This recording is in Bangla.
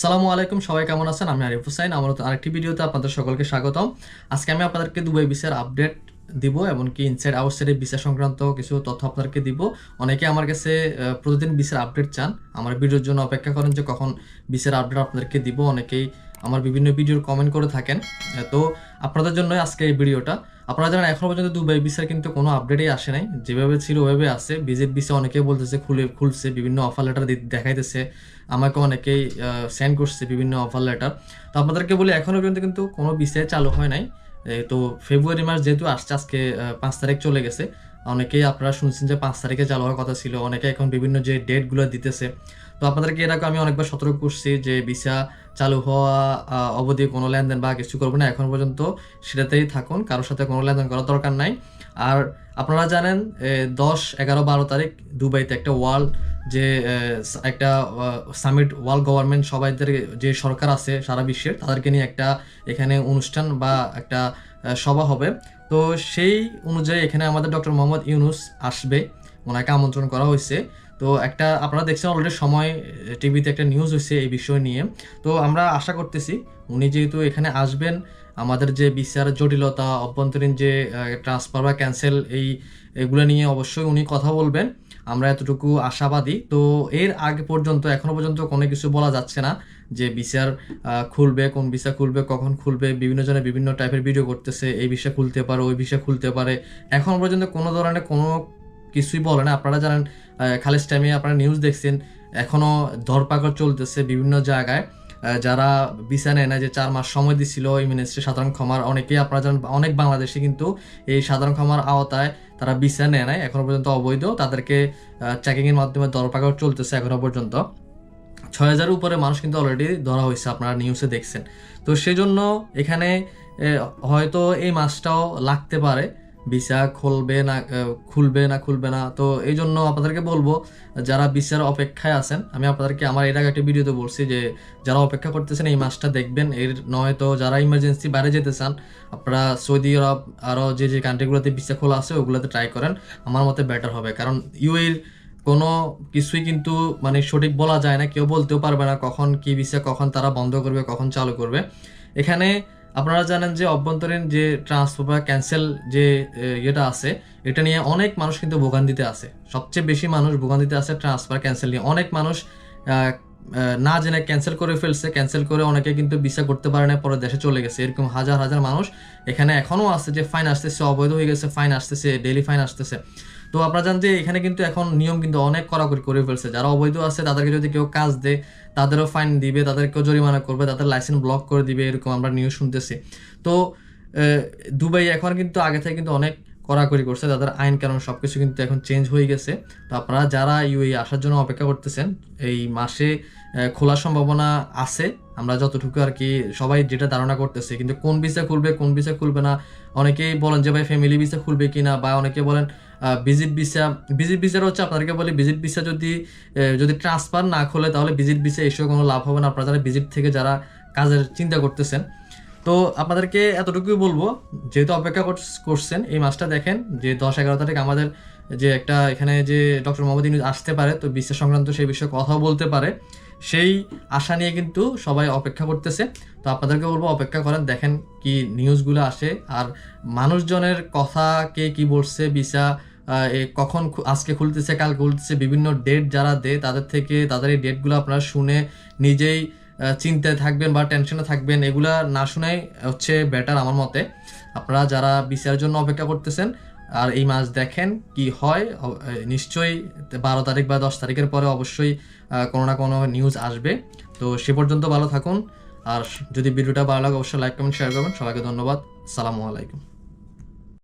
সালামু আলাইকুম, সবাই কেমন আছেন? আমি আরিফ হুসাইন আমার আরেকটি ভিডিওতে আপনাদের সকলকে স্বাগতম। আজকে আমি আপনাদেরকে দুবাই ভিসার আপডেট দিব, এমনকি ইনসাইড আউটসাইডের ভিসা সংক্রান্ত কিছু তথ্য আপনাদেরকে দিব। অনেকে আমার কাছে প্রতিদিন ভিসার আপডেট চান। আমার ভিডিওর জন্য অপেক্ষা করেন যে কখন ভিসার আপডেট আপনাদেরকে দিব। অনেকেই আমার বিভিন্ন ভিডিওর কমেন্ট করে থাকেন। তো আপনাদের জন্য আজকে এই ভিডিওটা। আপনারা জানেন, এখন পর্যন্ত দুবাই ভিসার কিন্তু কোনো আপডেটই আসে নাই। যেভাবে ছিল, ওইভাবে আছে। ভিজিট ভিসা অনেকে বলতেছে, খুলে, খুলছে, বিভিন্ন অফার লেটার দেখাইতেছে। আমাকে অনেকেই সেন্ড করছে বিভিন্ন অফার লেটার তো আপনাদেরকে বলি এখনও পর্যন্ত কিন্তু কোনো বিষয় চালু হয় নাই। তো ফেব্রুয়ারি মাস যেহেতু আসছে, আজকে পাঁচ তারিখ চলে গেছে। অনেকেই আপনারা শুনছেন যে পাঁচ তারিখে চালু হওয়ার কথা ছিল, অনেকে এখন বিভিন্ন যে ডেটগুলো দিতেছে। তো আপনাদেরকে এরকম আমি অনেকবার সতর্ক করছি যে ভিসা চালু হওয়া অবধি কোনো লেনদেন বা কিছু করব না, এখন পর্যন্ত সেটাতেই থাকুন, কারোর সাথে কোনো লেনদেন করার দরকার নাই। আর আপনারা জানেন দশ, এগারো, বারো তারিখ দুবাইতে একটা ওয়ার্ল্ড যে একটা সামিট ওয়ার্ল্ড গভর্নমেন্ট সবাইদের যে সরকার আছে সারা বিশ্বের, তাদেরকে নিয়ে একটা এখানে অনুষ্ঠান বা একটা সভা হবে। তো সেই অনুযায়ী এখানে আমাদের ডক্টর মোহাম্মদ ইউনুস আসবে। ওনাকে আমন্ত্রণ করা হয়েছে। তো একটা, আপনারা দেখছেন অলরেডি সময় টিভিতে একটা নিউজ হয়েছে এই বিষয় নিয়ে। তো আমরা আশা করতেছি, উনি যেহেতু এখানে আসবেন, আমাদের যে বিচার জটিলতা, অভ্যন্তরীণ যে ট্রান্সফার বা ক্যান্সেল এই, এগুলো নিয়ে অবশ্যই উনি কথা বলবেন। আমরা এতটুকু আশাবাদী। তো এর আগে পর্যন্ত, এখনও পর্যন্ত কোনো কিছু বলা যাচ্ছে না যে বিচার খুলবে, কোন ভিসা খুলবে, কখন খুলবে, বিভিন্ন জনে বিভিন্ন টাইপের ভিডিও করতেছে, এই বিষয় খুলতে পারে, ওই বিষয় খুলতে পারে। এখন পর্যন্ত কোনো ধরনের কোনো কিছুই বলে না। আপনারা জানেন খালিজ টাইমে আপনারা নিউজ দেখছেন, এখনও ধরপাকড় চলতেছে বিভিন্ন জায়গায়। যারা ভিসা নেয় না যে চার মাস সময় দিছিল মিনিস্ট্রি সাধারণ ক্ষমার, অনেকেই আপনারা জানেন, অনেক বাংলাদেশি কিন্তু এই সাধারণ ক্ষমার আওতায় তারা ভিসা নেয় নাই। এখনও পর্যন্ত অবৈধ। তাদেরকে চেকিং এর মাধ্যমে দরপাকড় চলতেছে এখনও পর্যন্ত। ছয় হাজারের উপরে মানুষ কিন্তু অলরেডি ধরা হয়েছে, আপনারা নিউজে দেখছেন। তো সেজন্য এখানে হয়তো এই মাসটাও লাগতে পারে। ভিসা খুলবে না খুলবে না খুলবে না। তো এই জন্য আপনাদেরকে বলব, যারা ভিসার অপেক্ষায় আছেন, আমি আপনাদেরকে আমার এর আগে একটা ভিডিওতে বলছি যে, যারা অপেক্ষা করতেছেন এই মাসটা দেখবেন। এর নয়তো যারা ইমার্জেন্সি বাইরে যেতে চান, আপনারা সৌদি আরব আরও যে যে কান্ট্রিগুলোতে ভিসা খোলা আছে, ওগুলোতে ট্রাই করেন। আমার মতে বেটার হবে। কারণ ইউএর কোনো কিছুই কিন্তু মানে সঠিক বলা যায় না, কেউ বলতেও পারবে না কখন কি ভিসা, কখন তারা বন্ধ করবে, কখন চালু করবে। এখানে আপনারা জানেন যে অভ্যন্তরীণ যে ট্রান্সফার বা ক্যান্সেল যে ইয়েটা আছে, এটা নিয়ে অনেক মানুষ কিন্তু ভোগান্তিতে আছে। সবচেয়ে বেশি মানুষ ভোগান্তিতে আছে ট্রান্সফার ক্যান্সেল নিয়ে। অনেক মানুষ না জেনে ক্যান্সেল করে ফেলছে ক্যান্সেল করে অনেকে কিন্তু ভিসা করতে পারে না পরে দেশে চলে গেছে। এরকম হাজার হাজার মানুষ এখানে এখনও আছে যে ফাইন আসতেছে, অবৈধ হয়ে গেছে ফাইন আসতেছে ডেলি ফাইন আসতেছে। তো আপনারা জানেন যে এখানে কিন্তু এখন নিয়ম কিন্তু অনেক কড়াকড়ি করে ফেলছে। যারা অবৈধ আছে, তাদেরকে যদি কেউ কাজ দেয়, তাদেরও ফাইন দিবে, তাদেরকেও জরিমানা করবে, তাদের লাইসেন্স ব্লক করে দিবে, এরকম আমরা নিউজ শুনতেছি। তো দুবাই এখন কিন্তু আগে থেকে কিন্তু অনেক কড়াকড়ি করছে তাদের আইন কানুন সব কিছু কিন্তু এখন চেঞ্জ হয়ে গেছে। তো আপনারা যারা ইউএ আসার জন্য অপেক্ষা করতেছেন, এই মাসে খোলার সম্ভাবনা আছে। আমরা যতটুকু আর কি সবাই যেটা ধারণা করতেছে, কিন্তু কোন ভিসা খুলবে, কোন ভিসা খুলবে না, অনেকেই বলেন যে, ভাই ফ্যামিলি ভিসা খুলবে কিনা? বা অনেকে বলেন ভিজিট ভিসা ভিজিট ভিসার হচ্ছে, আপনাদেরকে বলি ভিজিট ভিসা যদি যদি ট্রান্সফার না খোলে, তাহলে ভিজিট ভিসা এসেও কোনো লাভ হবে না। আপনারা যারা ভিজিট থেকে যারা কাজের চিন্তা করতেছেন তো আপনাদেরকে এতটুকুই বলব, যেহেতু অপেক্ষা করছ- করছেন, এই মাসটা দেখেন যে দশ এগারো তারিখ আমাদের যে একটা এখানে যে ডক্টর মোহাম্মদ ইউনুস আসতে পারে, তো বিশ্ব সংক্রান্ত সেই বিষয়ে কথা বলতে পারে। সেই আশা নিয়ে কিন্তু সবাই অপেক্ষা করতেছে। তো আপনাদেরকে বলব অপেক্ষা করেন, দেখেন কি নিউজগুলো আসে আর মানুষজনের কথা কে কি বলছে, ভিসা কখন আজকে খুলতেছে কাল খুলতেছে, বিভিন্ন ডেট যারা দেয় তাদের থেকে, তাদের এই ডেটগুলো আপনারা শুনে নিজেই চিন্তায় থাকবেন বা টেনশনে থাকবেন, এগুলা না শুনাই হচ্ছে বেটার আমার মতে। আপনারা যারা বিচারের জন্য অপেক্ষা করতেছেন, আর এই মাস দেখেন কি হয় নিশ্চয়ই বারো তারিখ বা দশ তারিখের পরে অবশ্যই কোনো না কোনো নিউজ আসবে। তো সে পর্যন্ত ভালো থাকুন, আর যদি ভিডিওটা ভালো লাগে, অবশ্যই লাইক কমেন্ট শেয়ার করবেন। সবাইকে ধন্যবাদ। সালামু আলাইকুম।